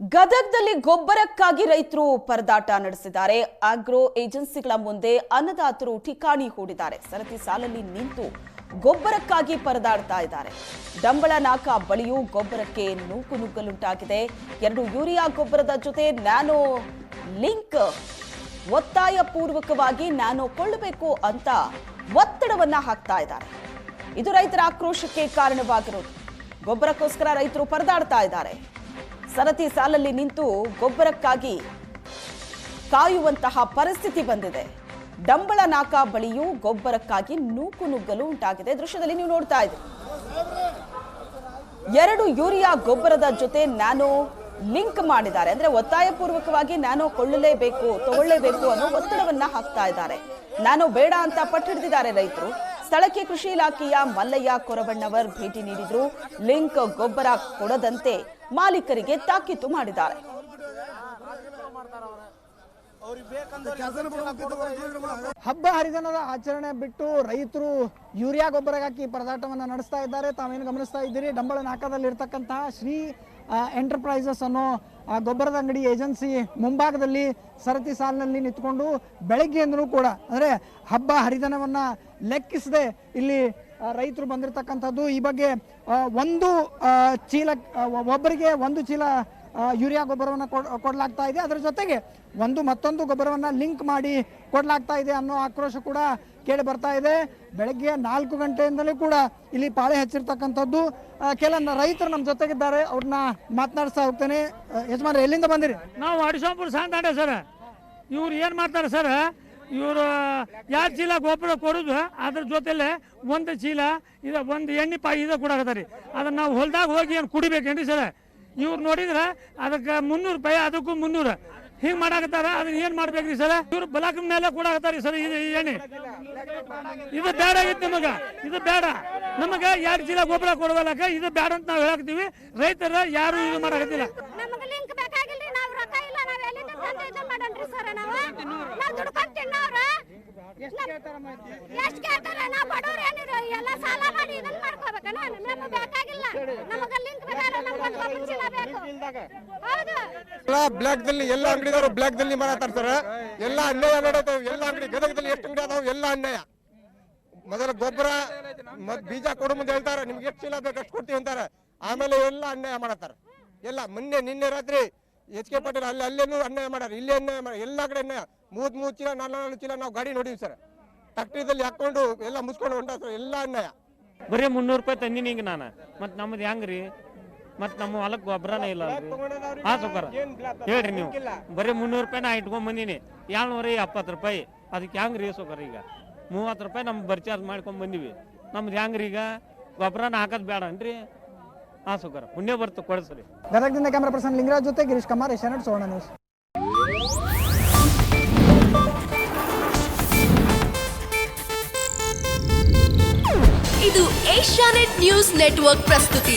ಗದಗದಲ್ಲಿ ಗೊಬ್ಬರಕ್ಕಾಗಿ ರೈತರು ಪರದಾಟ ನಡೆಸಿದ್ದಾರೆ. ಆಗ್ರೋ ಏಜೆನ್ಸಿಗಳ ಮುಂದೆ ಅನ್ನದಾತರು ಠಿಕಾಣಿ ಹೂಡಿದ್ದಾರೆ. ಸರತಿ ಸಾಲಲ್ಲಿ ನಿಂತು ಗೊಬ್ಬರಕ್ಕಾಗಿ ಪರದಾಡ್ತಾ ಇದ್ದಾರೆ. ಡಂಬಳ ನಾಕ ಬಳಿಯೂ ಗೊಬ್ಬರಕ್ಕೆ ನೂಕು ನುಗ್ಗಲುಂಟಾಗಿದೆ. ಎರಡು ಯೂರಿಯಾ ಗೊಬ್ಬರದ ಜೊತೆ ನ್ಯಾನೋ ಲಿಂಕ್ ಒತ್ತಾಯ ಪೂರ್ವಕವಾಗಿ ನ್ಯಾನೋ ಕೊಳ್ಳಬೇಕು ಅಂತ ಒತ್ತಡವನ್ನ ಹಾಕ್ತಾ ಇದ್ದಾರೆ. ಇದು ರೈತರ ಆಕ್ರೋಶಕ್ಕೆ ಕಾರಣವಾಗಿರೋದು. ಗೊಬ್ಬರಕ್ಕೋಸ್ಕರ ರೈತರು ಪರದಾಡ್ತಾ ಇದ್ದಾರೆ. ಸರತಿ ಸಾಲಲ್ಲಿ ನಿಂತು ಗೊಬ್ಬರಕ್ಕಾಗಿ ಕಾಯುವಂತಹ ಪರಿಸ್ಥಿತಿ ಬಂದಿದೆ. ಡಂಬಳ ನಾಕ ಬಳಿಯೂ ಗೊಬ್ಬರಕ್ಕಾಗಿ ನೂಕು ನುಗ್ಗಲು ಉಂಟಾಗಿದೆ. ದೃಶ್ಯದಲ್ಲಿ ನೀವು ನೋಡ್ತಾ ಇದ್ದೀರಿ. ಎರಡು ಯೂರಿಯಾ ಗೊಬ್ಬರದ ಜೊತೆ ನ್ಯಾನೋ ಲಿಂಕ್ ಮಾಡಿದ್ದಾರೆ. ಅಂದ್ರೆ ಒತ್ತಾಯ ಪೂರ್ವಕವಾಗಿ ನ್ಯಾನೋ ಕೊಳ್ಳಲೇಬೇಕು, ತಗೊಳ್ಳೇಬೇಕು ಅನ್ನೋ ಒತ್ತಡವನ್ನ ಹಾಕ್ತಾ ಇದ್ದಾರೆ. ನ್ಯಾನೋ ಬೇಡ ಅಂತ ಪಟ್ಟಿಡಿದಿದ್ದಾರೆ ರೈತರು. ಸ್ಥಳಕ್ಕೆ ಕೃಷಿ ಇಲಾಖೆಯ ಮಲ್ಲಯ್ಯ ಕೊರಬಣ್ಣವರ್ ಭೇಟಿ ನೀಡಿದ್ರು. ಲಿಂಕ್ ಗೊಬ್ಬರ ಕೊಡದಂತೆ ಮಾಲೀಕರಿಗೆ ತಾಕೀತು ಮಾಡಿದ್ದಾರೆ. ಹಬ್ಬ ಹರಿದಿನದ ಆಚರಣೆ ಬಿಟ್ಟು ರೈತರು ಯೂರಿಯಾ ಗೊಬ್ಬರ ಹಾಕಿ ಪರದಾಟವನ್ನು ನಡೆಸ್ತಾ ಇದ್ದಾರೆ. ತಾವೇನು ಗಮನಿಸ್ತಾ ಇದ್ದೀರಿ? ಡಂಬಳ ನಾಕದಲ್ಲಿ ಇರ್ತಕ್ಕಂತಹ ಶ್ರೀ ಎಂಟರ್ಪ್ರೈಸಸ್ ಅನ್ನೋ ಗೊಬ್ಬರದ ಅಂಗಡಿ ಏಜೆನ್ಸಿ ಮುಂಭಾಗದಲ್ಲಿ ಸರತಿ ಸಾಲಿನಲ್ಲಿ ನಿಂತ್ಕೊಂಡು ಬೆಳಗ್ಗೆಯಿಂದಲೂ ಕೂಡ ಅಂದರೆ ಹಬ್ಬ ಹರಿದನವನ್ನು ಲೆಕ್ಕಿಸದೆ ಇಲ್ಲಿ ರೈತರು ಬಂದಿರತಕ್ಕಂಥದ್ದು ಈ ಬಗ್ಗೆ ಒಂದು ಚೀಲ ಒಬ್ಬರಿಗೆ ಒಂದು ಚೀಲ ಆ, ಯೂರಿಯಾ ಗೊಬ್ಬರವನ್ನು ಕೊಡಲಾಗ್ತಾ ಇದೆ. ಅದರ ಜೊತೆಗೆ ಒಂದು ಮತ್ತೊಂದು ಗೊಬ್ಬರವನ್ನು ಲಿಂಕ್ ಮಾಡಿ ಕೊಡಲಾಗ್ತಾ ಇದೆ ಅನ್ನೋ ಆಕ್ರೋಶ ಕೂಡ ಕೇಳಿ ಬರ್ತಾ ಇದೆ. ಬೆಳಗ್ಗೆ ನಾಲ್ಕು ಗಂಟೆಯಿಂದಲೂ ಕೂಡ ಇಲ್ಲಿ ಪಾಳೆ ಹಚ್ಚಿರ್ತಕ್ಕಂಥದ್ದು. ಕೆಲ ರೈತರು ನಮ್ಮ ಜೊತೆಗಿದ್ದಾರೆ. ಅವ್ರನ್ನ ಮಾತನಾಡಿಸ್ತಾ ಹೋಗ್ತೇನೆ. ಯಜಮಾನ ಎಲ್ಲಿಂದ ಬಂದಿರಿ? ನಾವು ಅಡಿಸೋಪುರ ಸಾಂತಾಡೆ ಸರ್. ಇವ್ರು ಏನು ಮಾಡ್ತಾರೆ ಸರ್? ಇವರು ಎರಡು ಚೀಲ ಗೊಬ್ಬರ ಕೊಡೋದು, ಅದ್ರ ಜೊತೆಲೆ ಒಂದು ಚೀಲ, ಇದು ಒಂದು ಎಣ್ಣೆ ಪಾಯಿ ಇದು ರೀ ಅದನ್ನು ನಾವು ಹೊಲ್ದಾಗ ಹೋಗಿ ಏನು ಕುಡಿಬೇಕೇನ್ರಿ ಸರ್? ಇವ್ರು ನೋಡಿದ್ರೆ ಅದಕ್ಕೆ ಮುನ್ನೂರು ರೂಪಾಯಿ, ಅದಕ್ಕೂ ಮುನ್ನೂರು. ಹಿಂಗೆ ಮಾಡಾಕತ್ತಾರ, ಅದನ್ನ ಏನು ಮಾಡ್ಬೇಕ್ರಿ ಸರ್? ಇವ್ರು ಬಲಾಕ ಮೇಲೆ ಕೊಡಾಕತ್ತಾರೆ ಸರ್ ಇದು ಎಣ್ಣೆ. ಇದು ಬೇಡ ಆಗಿತ್ತು ನಮಗೆ. ಇದು ಬೇಡ. ನಮಗೆ ಎರಡು ಚೀಲ ಗೊಬ್ಬರ ಕೊಡವಲ್ಲಕ ಇದು ಬೇಡ ಅಂತ ನಾವು ಹೇಳಾಕ್ತೀವಿ ರೈತರ ಯಾರು ಇದು ಮಾಡಾಕತ್ತಿಲ್ಲ. ಎಲ್ಲ ಸಾಲ ಮಾಡಿ ಇದನ್ನ ಮಾಡ್ಕೋಬೇಕನ ನಮ್ಗೆ ಬೇಕಾಗಿಲ್ಲ. ನಮಗ ಬ್ಲಾಕ್ ದಲ್ಲಿ ಎಲ್ಲ ಅಂಗಡಿದವರು ಬ್ಲಾಕ್ ದಲ್ಲಿ ಮಾತಾಡ್ತಾರೆ. ಎಲ್ಲ ಅನ್ಯಾಯ ನಡೆಯುತ್ತೆ ಎಲ್ಲ ಅಂಗಡಿ ಗದಗದಲ್ಲಿ ಎಷ್ಟು ಅಂಗಡಿ ಅದಾವ, ಎಲ್ಲ ಅನ್ಯಾಯ. ಮೊದಲ ಗೊಬ್ಬರ ಮತ್ ಬೀಜ ಕೊಡು ಮುಂದೆ ಹೇಳ್ತಾರೆ. ನಿಮ್ಗೆ ಎಷ್ಟು ಚೀಲ ಬೇಕು ಅಷ್ಟು ಕೊಡ್ತೀವಿ ಅಂತಾರೆ. ಆಮೇಲೆ ಎಲ್ಲ ಅನ್ಯಾಯ ಮಾಡತ್ತಾರ. ಎಲ್ಲ ಮೊನ್ನೆ, ನಿನ್ನೆ ರಾತ್ರಿ ಎಚ್ ಕೆ ಪಾಟೀಲ್ ಅಲ್ಲಿ ಅಲ್ಲೇನು ಅನ್ಯಾಯ ಮಾಡ್ಯಾರ. ಇಲ್ಲಿ ಅನ್ಯಾಯ ಮಾಡ ಎಲ್ಲ ಕಡೆ ಅನ್ಯಾಯ. ಮೂವತ್ ಮೂವತ್ ಚೀಲ, ನಾಲ್ಕು ಚೀಲ ನಾವು ಗಾಡಿ ನೋಡಿವಿ ಸರ್. ಟ್ಯಾಕ್ಟ್ರಿದಲ್ಲಿ ಹಾಕೊಂಡು ಎಲ್ಲ ಮುಸ್ಕೊಂಡು ಹೊಂಟ ಸರ್. ಎಲ್ಲ ಅನ್ಯಾಯ. ಬರೀ ಮುನ್ನೂರು ರೂಪಾಯಿ ತಂದಿನಿ ಈಗ ನಾನು. ಮತ್ತೆ ನಮ್ದು ಹೆಂಗ್ರಿ? ಮತ್ತು ನಮ್ಮ ಹೊಲಕ್ ಗೊಬ್ಬರನೇ ಇಲ್ಲ ಹಾ ಸುಕರ ಹೇಳ್ರಿ ನೀವು. ಬರೀ ಮುನ್ನೂರು ರೂಪಾಯಿ ನಾ ಇಟ್ಕೊಂಡ್ ಬಂದೀನಿ. ಏಳ್ನೂರ ಎಪ್ಪತ್ತು ರೂಪಾಯಿ. ಅದಕ್ಕೆ ಹೆಂಗ್ರಿ ಸುಕರ ಈಗ? ಮೂವತ್ತು ರೂಪಾಯಿ ನಮ್ಗೆ ಬರ್ಚಾರ್ಜ್ ಮಾಡ್ಕೊಂಡ್ ಬಂದಿವಿ. ನಮ್ದು ಹೆಂಗ್ರಿ ಈಗ? ಗೊಬ್ಬರನ ಹಾಕೋದು ಬೇಡ ಅನ್ರಿ ಹಾ ಸುಕರ ಪುಣ್ಯ ಬರ್ತು ಕೊಡಿಸ್ರಿ. ಗದಗದಿಂದ ಕ್ಯಾಮ್ರಾ ಪರ್ಸನ್ ಲಿಂಗರಾಜ್ ಜೊತೆ ಗಿರೀಶ್ ಕುಮಾರ್ ಏಷ್ಯಾನೆಟ್ ಸುವರ್ಣ ನ್ಯೂಸ್. ಇದು ಏಷ್ಯಾನೆಟ್ ನ್ಯೂಸ್ ನೆಟ್ವರ್ಕ್ ಪ್ರಸ್ತುತಿ.